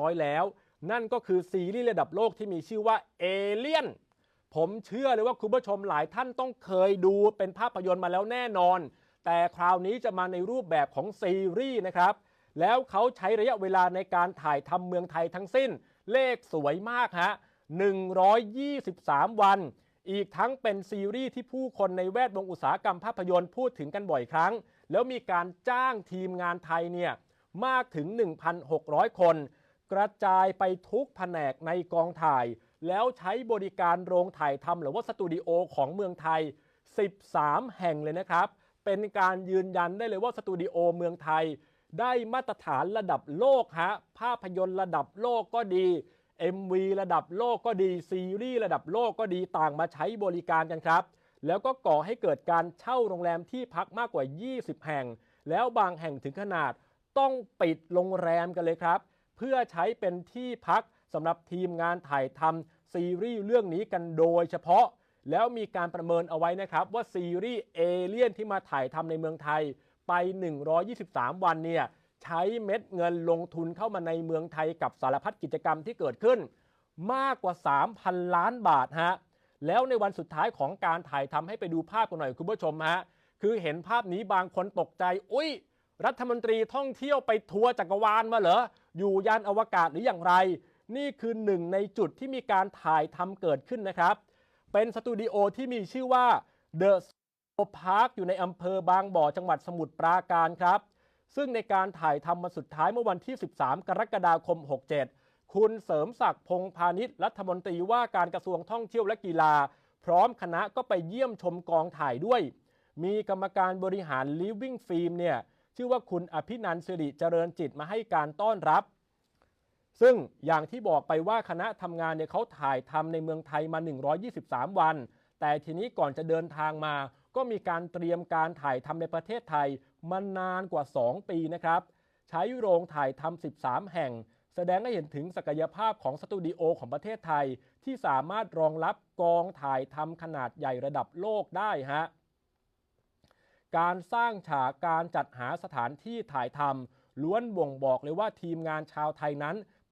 ร้อยแล้ว นั่นก็คือซีรีส์ระดับโลกที่มีชื่อว่าเอเลียนผมเชื่อเลยว่าคุณผู้ชมหลายท่านต้องเคยดูเป็นภาพยนตร์มาแล้วแน่นอน แต่คราวนี้จะมาในรูปแบบของซีรีส์นะครับ แล้วเขาใช้ระยะเวลาในการถ่ายทำเมืองไทยทั้งสิ้น เลขสวยมากฮะ 123 วัน อีกทั้งเป็นซีรีส์ที่ผู้คนในแวดวงอุตสาหกรรมภาพยนตร์พูดถึงกันบ่อยครั้ง แล้วมีการจ้างทีมงานไทยเนี่ยมากถึง 1,600 คน กระจายไปทุกแผนกในกองถ่าย แล้วใช้บริการโรงถ่ายทำหรือว่าสตูดิโอของเมืองไทย 13 แห่งเลยนะครับ เป็นการยืนยันได้เลยว่าสตูดิโอเมืองไทย ได้มาตรฐานระดับโลกฮะภาพยนตร์ระดับโลกก็ดี MV ระดับโลกก็ดี ซีรีส์ระดับโลกก็ดีต่างมาใช้บริการกันครับ แล้วก็ก่อให้เกิดการเช่าโรงแรมที่พักมากกว่า 20 แห่ง แล้วบางแห่งถึงขนาดต้องปิดโรงแรมกันเลยครับ เพื่อใช้เป็นที่พักสำหรับทีมงานถ่ายทำซีรีส์เรื่องนี้กันโดยเฉพาะ แล้วมีการประเมินเอาไว้นะครับว่าซีรีส์เอเลียนที่มาถ่ายทำในเมืองไทยไป 123 วันเนี่ยใช้เม็ดเงินลงทุนเข้ามาในเมืองไทยกับสารพัดกิจกรรมที่เกิดขึ้น มากกว่า 3,000 ล้านบาทฮะแล้วในวันสุดท้ายของการถ่ายทำให้ไปดูภาพกันหน่อยคุณผู้ชมฮะคือเห็นภาพนี้บางคนตกใจ อุ้ยรัฐมนตรีท่องเที่ยวไปทัวร์จักรวาลมาเหรอ อยู่ยานอวกาศหรืออย่างไร นี่คือหนึ่งในจุดที่มีการถ่ายทำเกิดขึ้นนะครับ เป็นสตูดิโอที่มีชื่อว่า The Park อยู่ในอำเภอบางบ่อจังหวัดสมุทรปราการครับ ซึ่งในการถ่ายทำมาสุดท้ายเมื่อวันที่ 13 กรกฎาคม 67 คุณเสริมศักดิ์พงพาณิชย์รัฐมนตรีว่าการกระทรวงท่องเที่ยวและกีฬา พร้อมคณะก็ไปเยี่ยมชมกองถ่ายด้วย มีกรรมการบริหาร Living Film เนี่ย ชื่อว่าคุณอภินันสิริเจริญจิตมาให้การต้อนรับ ซึ่งอย่างที่บอกไปว่าคณะทำงานเนี่ยเขาถ่ายทำในเมืองไทยมา 123 วัน แต่ทีนี้ก่อนจะเดินทางมา ก็มีการเตรียมการถ่ายทำในประเทศไทยมานานกว่า 2 ปีนะครับ ใช้โรงถ่ายทำ13 แห่ง แสดงให้เห็นถึงศักยภาพของสตูดิโอของประเทศไทย ที่สามารถรองรับกองถ่ายทำขนาดใหญ่ระดับโลกได้ฮะ การสร้างฉากการจัดหาสถานที่ถ่ายทำล้วนบ่งบอกเลยว่าทีมงานชาวไทยนั้น